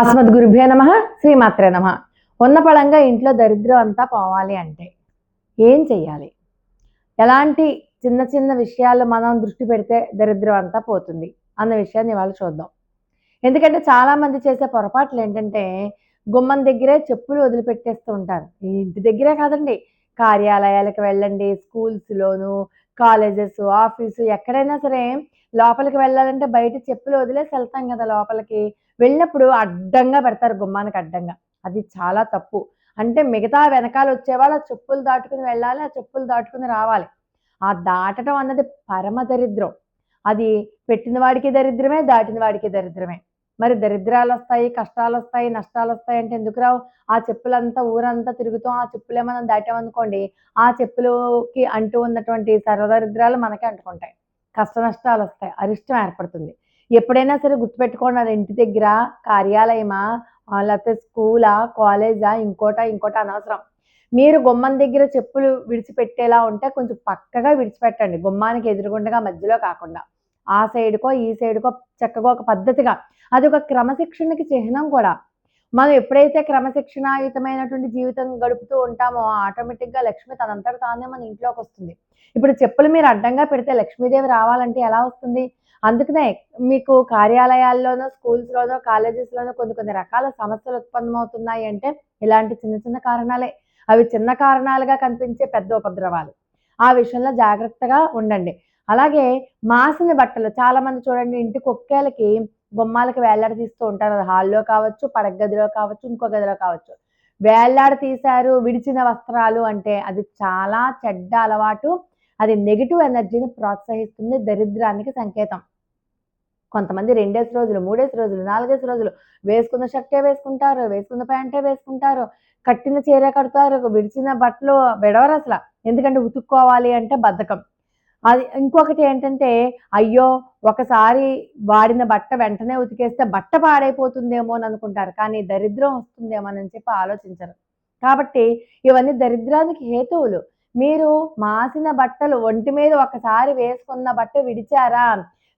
అస్మద్ గురుభ్యో నమ శ్రీమాత్రే నమ. ఉన్న పడంగా ఇంట్లో దరిద్రం అంతా పోవాలి అంటే ఏం చెయ్యాలి? ఎలాంటి చిన్న చిన్న విషయాలు మనం దృష్టి పెడితే దరిద్రం అంతా పోతుంది అన్న విషయాన్ని ఇవాళ చూద్దాం. ఎందుకంటే చాలామంది చేసే పొరపాట్లు ఏంటంటే గుమ్మం దగ్గరే చెప్పులు వదిలిపెట్టేస్తూ ఉంటారు. ఇంటి దగ్గరే కాదండి. కార్యాలయాలకు వెళ్ళండి స్కూల్స్లోను కాలేజెస్ ఆఫీసు ఎక్కడైనా సరే లోపలికి వెళ్ళాలంటే బయట చెప్పులు వదిలేసి వెళ్తాం కదా లోపలికి. వెళ్ళినప్పుడు అడ్డంగా పెడతారు గుమ్మానికి అడ్డంగా. అది చాలా తప్పు. అంటే మిగతా వెనకాల వచ్చేవాళ్ళు ఆ చెప్పులు దాటుకుని వెళ్ళాలి ఆ చెప్పులు దాటుకుని రావాలి. ఆ దాటడం అన్నది పరమ దరిద్రం. అది పెట్టిన వాడికి దరిద్రమే దాటిన వాడికి దరిద్రమే. మరి దరిద్రాలు వస్తాయి కష్టాలు వస్తాయి నష్టాలు వస్తాయి అంటే ఎందుకు రావు? ఆ చెప్పులంతా ఊరంతా తిరుగుతాం ఆ చెప్పులే మనం దాటామనుకోండి ఆ చెప్పులకి అంటూ ఉన్నటువంటి సర్వదరిద్రాలు మనకే అంటుకుంటాయి. కష్ట నష్టాలు వస్తాయి అరిష్టం ఏర్పడుతుంది. ఎప్పుడైనా సరే గుర్తుపెట్టుకోండి అది ఇంటి దగ్గర కార్యాలయమా లేకపోతే స్కూలా కాలేజా ఇంకోటా ఇంకోట అనవసరం. మీరు గుమ్మం దగ్గర చెప్పులు విడిచిపెట్టేలా ఉంటే కొంచెం పక్కగా విడిచిపెట్టండి గుమ్మానికి ఎదురుగుండగా మధ్యలో కాకుండా. ఆ సైడ్కో ఈ సైడ్కో చక్కగా ఒక పద్ధతిగా. అది ఒక క్రమశిక్షణకి చిహ్నం కూడా. మనం ఎప్పుడైతే క్రమశిక్షణాయుతమైనటువంటి జీవితం గడుపుతూ ఉంటామో ఆటోమేటిక్గా లక్ష్మి తనంతట తానే మన ఇంట్లోకి వస్తుంది. ఇప్పుడు చెప్పులు మీరు అడ్డంగా పెడితే లక్ష్మీదేవి రావాలంటే ఎలా వస్తుంది? అందుకనే మీకు కార్యాలయాల్లోనో స్కూల్స్లోనో కాలేజెస్లోనో కొన్ని కొన్ని రకాల సమస్యలు ఉత్పన్నమవుతున్నాయి అంటే ఇలాంటి చిన్న చిన్న కారణాలే. అవి చిన్న కారణాలుగా కనిపించే పెద్ద ఉపద్రవాలు. ఆ విషయంలో జాగ్రత్తగా ఉండండి. అలాగే మాసిన బట్టలు చాలా మంది చూడండి ఇంటి కుక్కేలకి బొమ్మాలకి వేలాడ తీస్తూ ఉంటారు. అది హాల్లో కావచ్చు పడగ గదిలో కావచ్చు ఇంకో గదిలో కావచ్చు. వేలాడ తీశారు విడిచిన వస్త్రాలు అంటే అది చాలా చెడ్డ అలవాటు. అది నెగిటివ్ ఎనర్జీని ప్రోత్సహిస్తుంది దరిద్రానికి సంకేతం. కొంతమంది రెండేసి రోజులు మూడేసి రోజులు నాలుగేసి రోజులు వేసుకున్న షర్టే వేసుకుంటారు వేసుకున్న ప్యాంటే వేసుకుంటారు కట్టిన చీర కడతారు విడిచిన బట్టలు విడవరు అసలు ఎందుకంటే ఉతుక్కోవాలి అంటే బద్ధకం. అది ఇంకొకటి ఏంటంటే అయ్యో ఒకసారి వాడిన బట్ట వెంటనే ఉతికేస్తే బట్ట పాడైపోతుందేమో అని అనుకుంటారు. కానీ దరిద్రం వస్తుందేమో అని చెప్పి ఆలోచించరు. కాబట్టి ఇవన్నీ దరిద్రానికి హేతువులు. మీరు మాసిన బట్టలు ఒంటి మీద ఒకసారి వేసుకున్న బట్ట విడిచారా?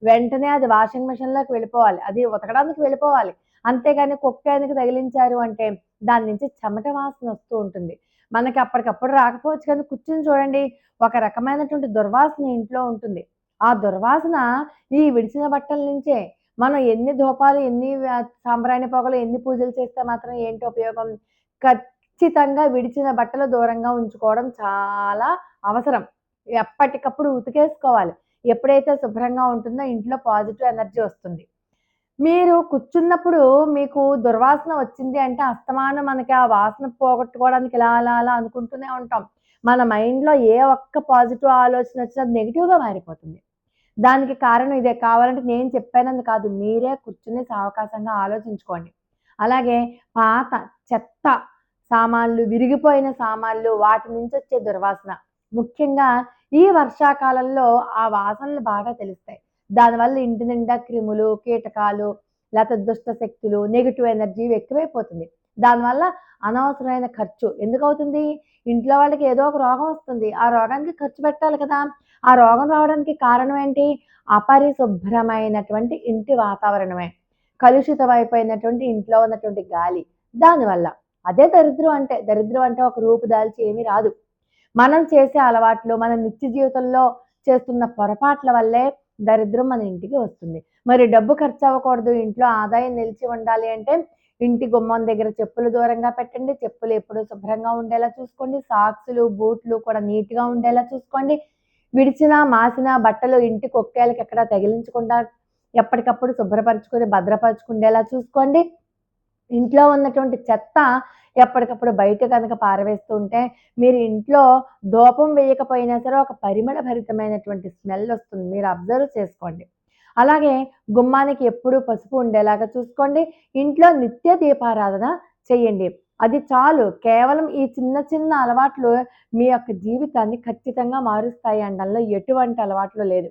వెంటనే అది వాషింగ్ మిషన్లోకి వెళ్ళిపోవాలి. అది ఉతకడానికి వెళ్ళిపోవాలి. అంతేగాని కుక్కానికి తగిలించారు అంటే దాని నుంచి చెమట వాసన వస్తూ ఉంటుంది. మనకి అప్పటికప్పుడు రాకపోవచ్చు కానీ కూర్చుని చూడండి ఒక రకమైనటువంటి దుర్వాసన ఇంట్లో ఉంటుంది. ఆ దుర్వాసన ఈ విడిచిన బట్టల నుంచే మనం ఎన్ని ధూపాలు ఎన్ని సాంబ్రాణి పొగలు ఎన్ని పూజలు చేస్తే మాత్రం ఏంటి ఉపయోగం? ఖచ్చితంగా విడిచిన బట్టలు దూరంగా ఉంచుకోవడం చాలా అవసరం. ఎప్పటికప్పుడు ఉతికేసుకోవాలి. ఎప్పుడైతే శుభ్రంగా ఉంటుందో ఇంట్లో పాజిటివ్ ఎనర్జీ వస్తుంది. మీరు కూర్చున్నప్పుడు మీకు దుర్వాసన వచ్చింది అంటే అస్తమానం మనకి ఆ వాసన పోగొట్టుకోవడానికి ఇలా అలా అలా అనుకుంటూనే ఉంటాం. మన మైండ్లో ఏ ఒక్క పాజిటివ్ ఆలోచన వచ్చినా అది నెగిటివ్గా మారిపోతుంది. దానికి కారణం ఇదే. కావాలంటే నేను చెప్పానని కాదు. మీరే కూర్చుని సావకాశంగా ఆలోచించుకోండి. అలాగే పాత చెత్త సామాన్లు విరిగిపోయిన సామాన్లు వాటి నుంచి వచ్చే దుర్వాసన. ముఖ్యంగా ఈ వర్షాకాలంలో ఆ వాసనలు బాగా తెలుస్తాయి. దానివల్ల ఇంటి నిండా క్రిములు కీటకాలు లేకపోతే దుష్ట శక్తులు నెగిటివ్ ఎనర్జీ ఎక్కువైపోతుంది. దానివల్ల అనవసరమైన ఖర్చు. ఎందుకు అవుతుంది? ఇంట్లో వాళ్ళకి ఏదో ఒక రోగం వస్తుంది. ఆ రోగానికి ఖర్చు పెట్టాలి కదా. ఆ రోగం రావడానికి కారణం ఏంటి? అపరిశుభ్రమైనటువంటి ఇంటి వాతావరణమే. కలుషితమైపోయినటువంటి ఇంట్లో ఉన్నటువంటి గాలి. దానివల్ల. అదే దరిద్రం అంటే దరిద్రం అంటే ఒక రూపు దాల్చి ఏమీ రాదు. మనం చేసే అలవాట్లు మన నిత్య జీవితంలో చేస్తున్న పొరపాట్ల వల్లే దరిద్రం మన ఇంటికి వస్తుంది. మరి డబ్బు ఖర్చు అవ్వకూడదు. ఇంట్లో ఆదాయం నిలిచి ఉండాలి అంటే ఇంటి గుమ్మం దగ్గర చెప్పులు దూరంగా పెట్టండి. చెప్పులు ఎప్పుడూ శుభ్రంగా ఉండేలా చూసుకోండి. సాక్సులు బూట్లు కూడా నీట్గా ఉండేలా చూసుకోండి. విడిచిన మాసిన బట్టలు ఇంటి కొక్కేలకి ఎక్కడ తగిలించకుండా ఎప్పటికప్పుడు శుభ్రపరచుకొని భద్రపరచుకుండేలా చూసుకోండి. ఇంట్లో ఉన్నటువంటి చెత్త ఎప్పటికప్పుడు బయట కనుక పారవేస్తూ ఉంటే మీరు ఇంట్లో ధూపం వేయకపోయినా సరే ఒక పరిమళ భరితమైనటువంటి స్మెల్ వస్తుంది. మీరు అబ్జర్వ్ చేసుకోండి. అలాగే గుమ్మానికి ఎప్పుడూ పసుపు ఉండేలాగా చూసుకోండి. ఇంట్లో నిత్య దీపారాధన చేయండి. అది చాలు. కేవలం ఈ చిన్న చిన్న అలవాట్లు మీ యొక్క జీవితాన్ని ఖచ్చితంగా మారుస్తాయి అనడంలో ఎటువంటి అలవాట్లు లేదు.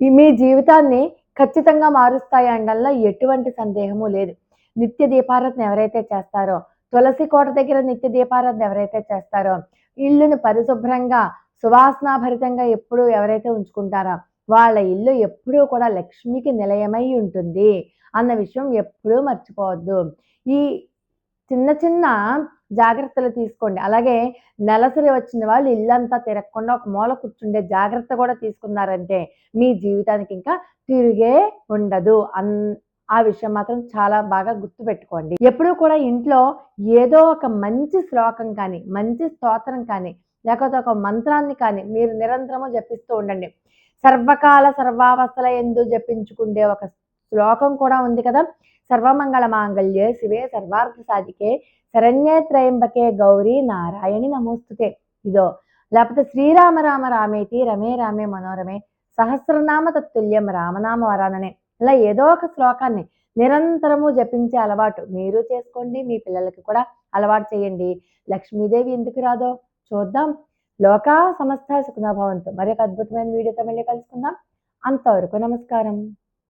మీ జీవితాన్ని ఖచ్చితంగా మారుస్తాయి అనడంలో ఎటువంటి సందేహము లేదు. నిత్య దీపారాధన ఎవరైతే చేస్తారో తులసి కోట దగ్గర నిత్య దీపారాధన ఎవరైతే చేస్తారో ఇల్లును పరిశుభ్రంగా సువాసనాభరితంగా ఎప్పుడూ ఎవరైతే ఉంచుకుంటారో వాళ్ళ ఇల్లు ఎప్పుడూ కూడా లక్ష్మికి నిలయమై ఉంటుంది అన్న విషయం ఎప్పుడూ మర్చిపోవద్దు. ఈ చిన్న చిన్న జాగ్రత్తలు తీసుకోండి. అలాగే నెలసరి వచ్చిన వాళ్ళు ఇల్లంతా తిరగకుండా ఒక మూల కూర్చుండే జాగ్రత్త కూడా తీసుకున్నారంటే మీ జీవితానికి ఇంకా తిరిగే ఉండదు. అన్ ఆ విషయం మాత్రం చాలా బాగా గుర్తుపెట్టుకోండి. ఎప్పుడూ కూడా ఇంట్లో ఏదో ఒక మంచి శ్లోకం కానీ మంచి స్తోత్రం కానీ లేకపోతే ఒక మంత్రాన్ని కానీ మీరు నిరంతరము జపిస్తూ ఉండండి. సర్వకాల సర్వావస్థల ఎందు జపించుకుండే ఒక శ్లోకం కూడా ఉంది కదా? సర్వమంగళ మాంగళ్యే శివే సర్వార్థ సాధికే శరణ్యే త్రయంబకే గౌరీ నారాయణి నమోస్తుతే. ఇదో లేకపోతే శ్రీరామ రామ రామేతి రమే రామే మనోరమే సహస్రనామ తత్తుల్యం రామనామ వరాననే. ఇలా ఏదో ఒక శ్లోకాన్ని నిరంతరము జపించే అలవాటు మీరు చేసుకోండి మీ పిల్లలకి కూడా అలవాటు చేయండి. లక్ష్మీదేవి ఎందుకు రాదో చూద్దాం. లోకా సమస్త సుఖనభవంతు మరి ఒక అద్భుతమైన వీడియోతో మళ్ళీ కలుసుకుందాం. అంతవరకు నమస్కారం.